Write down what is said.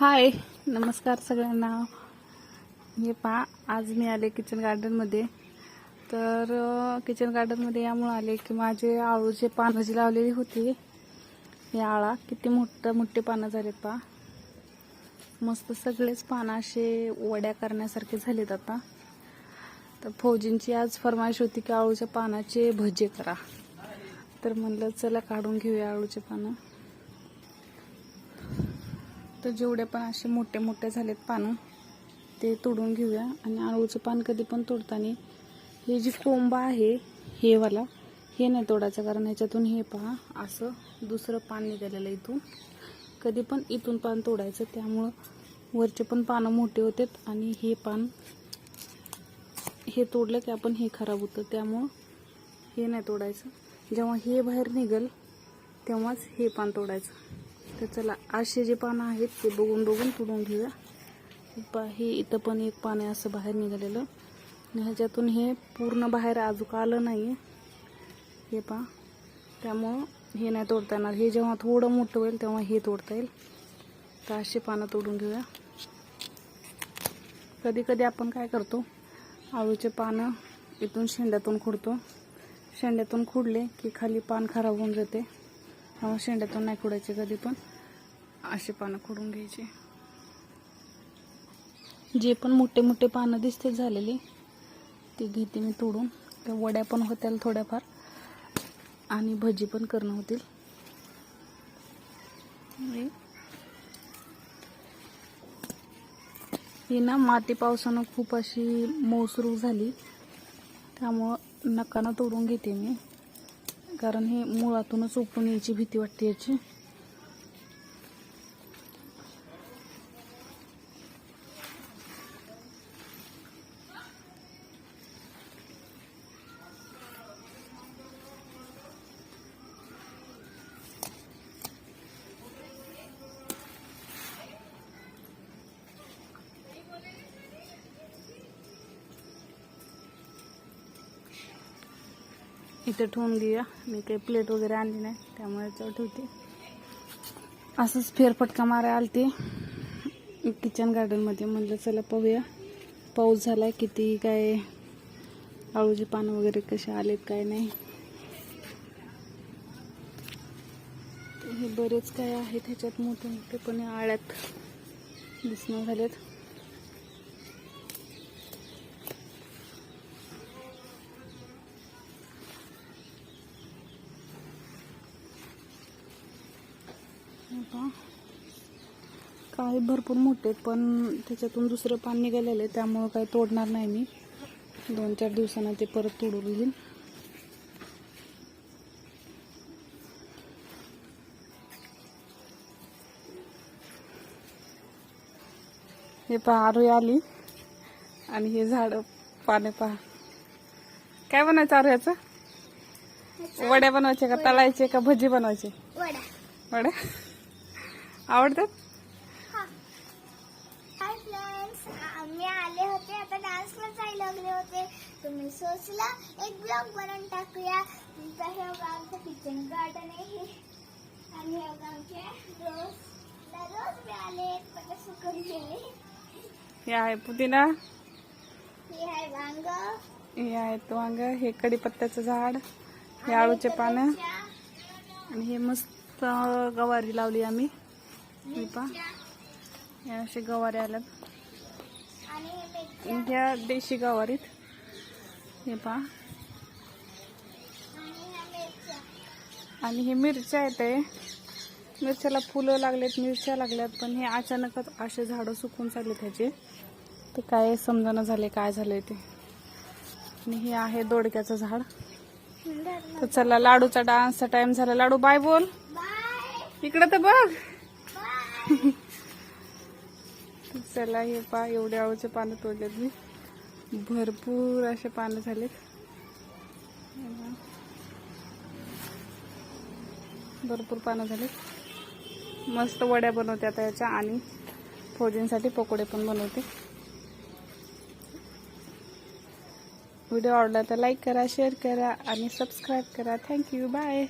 हाय नमस्कार सगळ्यांना. हे पहा आज मी आले किचन गार्डनमध्ये तर किचन गार्डनमध्ये यामुळे आले की माझे आळूचे पानं जी लावलेली होती हे आळा किती मोठं मोठे पानं झालेत पहा. मस्त सगळेच पानं असे वड्या करण्यासारखे झालेत आता. तर फौजींची आज फरमाईश होती की आळूच्या पानाचे भजे करा. तर म्हणलं चला काढून घेऊया आळूचे पानं. तर जेवढे पण असे मोठे मोठे झालेत पानं ते तोडून घेऊया. आणि आळूचं पान कधी पण तोडताना हे जी कोंबा आहे हे वाला हे नाही तोडायचं कारण ह्याच्यातून हे पहा असं दुसरं पान निघालेलं आहे इथून. कधी पण इथून पान तोडायचं त्यामुळं वरचे पण पानं मोठे होतात आणि हे पान हे तोडलं की आपण हे खराब होतं. त्यामुळं हे नाही तोडायचं. जेव्हा हे बाहेर निघेल तेव्हाच हे पान तोडायचं. तर चला असे जे पानं आहेत ते बघून बघून तोडून घेऊया. पा हे इथं पण एक पान आहे असं बाहेर निघालेलं. ह्याच्यातून हे पूर्ण बाहेर अजून आलं नाही आहे हे पहा त्यामुळं हे नाही तोडता येणार. हे जेव्हा थोडं मोठं होईल तेव्हा हे तोडता येईल. तर असे पानं तोडून घेऊया. कधी कधी आपण काय करतो आळूचे पानं इथून शेंड्यातून खुडतो. शेंड्यातून खुडले की खाली पान खराब होऊन जाते. हो, हा शेंड्यातून नाही खोडायचे कधी पण. असे पानं खोडून घ्यायचे. जे पण मोठे मोठे पानं दिसते झालेली ते घेते मी तोडून. त्या वड्या पण होत्या थोड्याफार. आणि भजी पण करणं होतील. हे- ही ना माती पावसानं खूप अशी मौसरूक झाली. त्यामुळं नकानं तोडून घेते मी. कारण हे मुळातूनच उपटून यायची भीती वाटते याची. इथे ठेवून घेऊया. मी काही प्लेट वगैरे आणली नाही त्यामुळे याच्यावर ठेवते असंच फेरफटका मारायला आलते. किचन गार्डनमध्ये म्हणलं चला पाहूया. पाऊस झालाय किती काय आळूचे पानं वगैरे कसे आलेत काय नाही. हे बरेच काय आहेत ह्याच्यात मोठे मोठे पण आळ्यात दिसणं झालेत. पहा. काही भरपूर मोठे आहेत, पण त्याच्यातून दुसरं पान निघालेलं आहे त्यामुळं काही तोडणार नाही मी. दोन चार दिवसांना ते परत तोडून घेईन. हे पहा आरोही आली. आणि हे झाड पाने पहा. काय बनायचं आरू याचं वड्या बनवायचे का तळायचे का भजी बनवायचे? वडा वड्या? आवडतात आम्ही आले होते. आता डान्सला जायला लागले होते. तुम्ही सोचला? एक ब्लॉग बनवून टाकूया. हे आमचं किचन गार्डन आहे. आणि बघा आमचे रोज दररोज मी आले. पण सुकून गेले. हे आहे पुदिना. हे आहे वांग. हे आहे वांग. हे कढीपत्त्याचं झाड. हे आळूचे पानं. आणि हे मस्त गवारी लावली आम्ही. हे पहा हे असे गवारी आल्यात. ह्या देशी गवारीत. हे पहा. आणि हे मिरच्या. आहेत हे. मिरच्याला फुलं लागलेत मिरच्या लागल्यात पण हे अचानकच असे झाडं सुकून चालले त्याचे. तर काय समजानं झाले काय झालंय ते. आणि हे आहे दोडक्याचं झाड. तर चला लाडूचा डान्सचा टाइम झाला. लाडू बाय बोल. इकडं तर बघ. चला हे पा एवढे आवडचे पानं तोडलेत मी. भरपूर असे पानं झालेत. भरपूर पानं झालेत. मस्त वड्या बनवते आता याच्या आणि फौजींसाठी पकोडे पण बनवते. व्हिडिओ आवडला तर लाईक करा शेअर करा आणि सबस्क्राईब करा. Thank you bye.